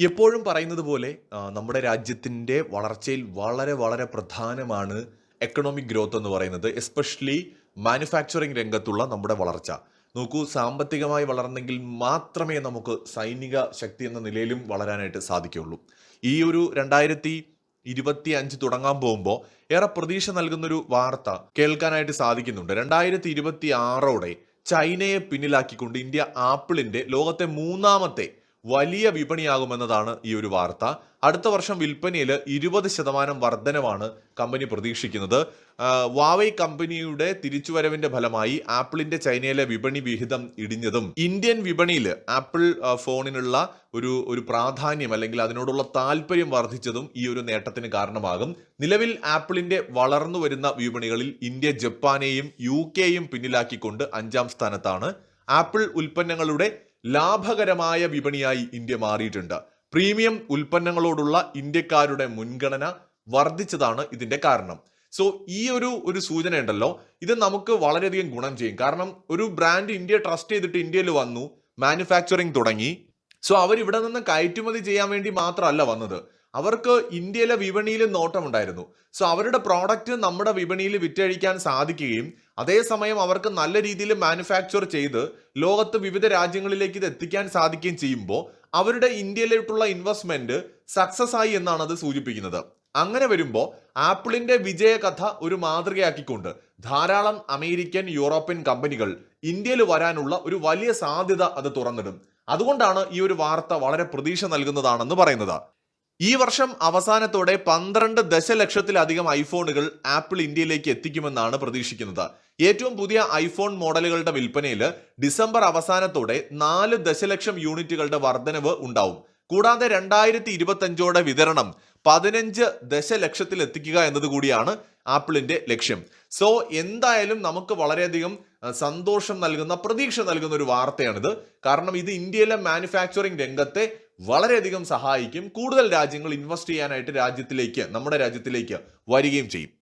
എപ്പോഴും പറയുന്നത് പോലെ നമ്മുടെ രാജ്യത്തിന്റെ വളർച്ചയിൽ വളരെ വളരെ പ്രധാനമാണ് എക്കണോമിക് ഗ്രോത്ത് എന്ന് പറയുന്നത് എസ്പെഷ്യലി മാനുഫാക്ചറിങ് രംഗത്തുള്ള നമ്മുടെ വളർച്ച. നോക്കൂ സാമ്പത്തികമായി വളർന്നെങ്കിൽ മാത്രമേ നമുക്ക് സൈനിക ശക്തി എന്ന നിലയിലും വളരാനായിട്ട് സാധിക്കുകയുള്ളൂ. ഈ ഒരു രണ്ടായിരത്തി ഇരുപത്തി അഞ്ച് തുടങ്ങാൻ പോകുമ്പോൾ ഏറെ പ്രതീക്ഷ നൽകുന്നൊരു വാർത്ത കേൾക്കാനായിട്ട് സാധിക്കുന്നുണ്ട്. രണ്ടായിരത്തി ഇരുപത്തി ആറോടെ ചൈനയെ പിന്നിലാക്കിക്കൊണ്ട് ഇന്ത്യ ആപ്പിളിന്റെ ലോകത്തെ മൂന്നാമത്തെ വലിയ വിപണിയാകുമെന്നതാണ് ഈ ഒരു വാർത്ത. അടുത്ത വർഷം വിൽപ്പനയിൽ ഇരുപത് ശതമാനം വർധനവാണ് കമ്പനി പ്രതീക്ഷിക്കുന്നത്. വാവൈ കമ്പനിയുടെ തിരിച്ചുവരവിന്റെ ഫലമായി ആപ്പിളിന്റെ ചൈനയിലെ വിപണി വിഹിതം ഇടിഞ്ഞതും ഇന്ത്യൻ വിപണിയിൽ ആപ്പിൾ ഫോണിനുള്ള ഒരു ഒരു പ്രാധാന്യം അല്ലെങ്കിൽ അതിനോടുള്ള താല്പര്യം വർദ്ധിച്ചതും ഈ ഒരു നേട്ടത്തിന് കാരണമാകും. നിലവിൽ ആപ്പിളിന്റെ വളർന്നു വരുന്ന വിപണികളിൽ ഇന്ത്യ ജപ്പാനെയും യു കെയും പിന്നിലാക്കിക്കൊണ്ട് അഞ്ചാം സ്ഥാനത്താണ്. ആപ്പിൾ ഉൽപ്പന്നങ്ങളുടെ ലാഭകരമായ വിപണിയായി ഇന്ത്യ മാറിയിട്ടുണ്ട്. പ്രീമിയം ഉൽപ്പന്നങ്ങളോടുള്ള ഇന്ത്യക്കാരുടെ മുൻഗണന വർദ്ധിച്ചതാണ് ഇതിന്റെ കാരണം. സോ ഈ ഒരു ഒരു സൂചന ഉണ്ടല്ലോ. ഇത് നമുക്ക് വളരെയധികം ഗുണം ചെയ്യും. കാരണം ഒരു ബ്രാൻഡ് ഇന്ത്യ ട്രസ്റ്റ് ചെയ്തിട്ട് ഇന്ത്യയിൽ വന്നു മാനുഫാക്ചറിങ് തുടങ്ങി സോ അവർ ഇവിടെ നിന്ന് കയറ്റുമതി ചെയ്യാൻ വേണ്ടി മാത്രമല്ല വന്നത്. അവർക്ക് ഇന്ത്യയിലെ വിപണിയിൽ നോട്ടമുണ്ടായിരുന്നു. സോ അവരുടെ പ്രോഡക്റ്റ് നമ്മുടെ വിപണിയിൽ വിറ്റഴിക്കാൻ സാധിക്കുകയും അതേസമയം അവർക്ക് നല്ല രീതിയിൽ മാനുഫാക്ചർ ചെയ്ത് ലോകത്ത് വിവിധ രാജ്യങ്ങളിലേക്ക് ഇത് എത്തിക്കാൻ സാധിക്കുകയും ചെയ്യുമ്പോൾ അവരുടെ ഇന്ത്യയിലോട്ടുള്ള ഇൻവെസ്റ്റ്മെന്റ് സക്സസ് ആയി എന്നാണ് അത് സൂചിപ്പിക്കുന്നത്. അങ്ങനെ വരുമ്പോൾ ആപ്പിളിന്റെ വിജയകഥ ഒരു മാതൃകയാക്കിക്കൊണ്ട് ധാരാളം അമേരിക്കൻ യൂറോപ്യൻ കമ്പനികൾ ഇന്ത്യയിൽ വരാനുള്ള ഒരു വലിയ സാധ്യത അത് തുറന്നിടും. അതുകൊണ്ടാണ് ഈ ഒരു വാർത്ത വളരെ പ്രതീക്ഷ നൽകുന്നതാണെന്ന് പറയുന്നത്. ഈ വർഷം അവസാനത്തോടെ പന്ത്രണ്ട് ദശലക്ഷത്തിലധികം ഐഫോണുകൾ ആപ്പിൾ ഇന്ത്യയിലേക്ക് എത്തിക്കുമെന്നാണ് പ്രതീക്ഷിക്കുന്നത്. ഏറ്റവും പുതിയ ഐഫോൺ മോഡലുകളുടെ വിൽപ്പനയിൽ ഡിസംബർ അവസാനത്തോടെ നാല് ദശലക്ഷം യൂണിറ്റുകളുടെ വർധനവ് ഉണ്ടാവും. കൂടാതെ രണ്ടായിരത്തി ഇരുപത്തി അഞ്ചോടെ വിതരണം പതിനഞ്ച് ദശലക്ഷത്തിൽ എത്തിക്കുക എന്നത് കൂടിയാണ് ആപ്പിളിന്റെ ലക്ഷ്യം. സോ എന്തായാലും നമുക്ക് വളരെയധികം സന്തോഷം നൽകുന്ന പ്രതീക്ഷ നൽകുന്ന ഒരു വാർത്തയാണിത്. കാരണം ഇത് ഇന്ത്യയിലെ മാനുഫാക്ചറിംഗ് രംഗത്തെ വളരെയധികം സഹായിക്കും. കൂടുതൽ രാജ്യങ്ങൾ ഇൻവെസ്റ്റ് ചെയ്യാനായിട്ട് രാജ്യത്തിലേക്ക് നമ്മുടെ രാജ്യത്തിലേക്ക് വരികയും ചെയ്യും.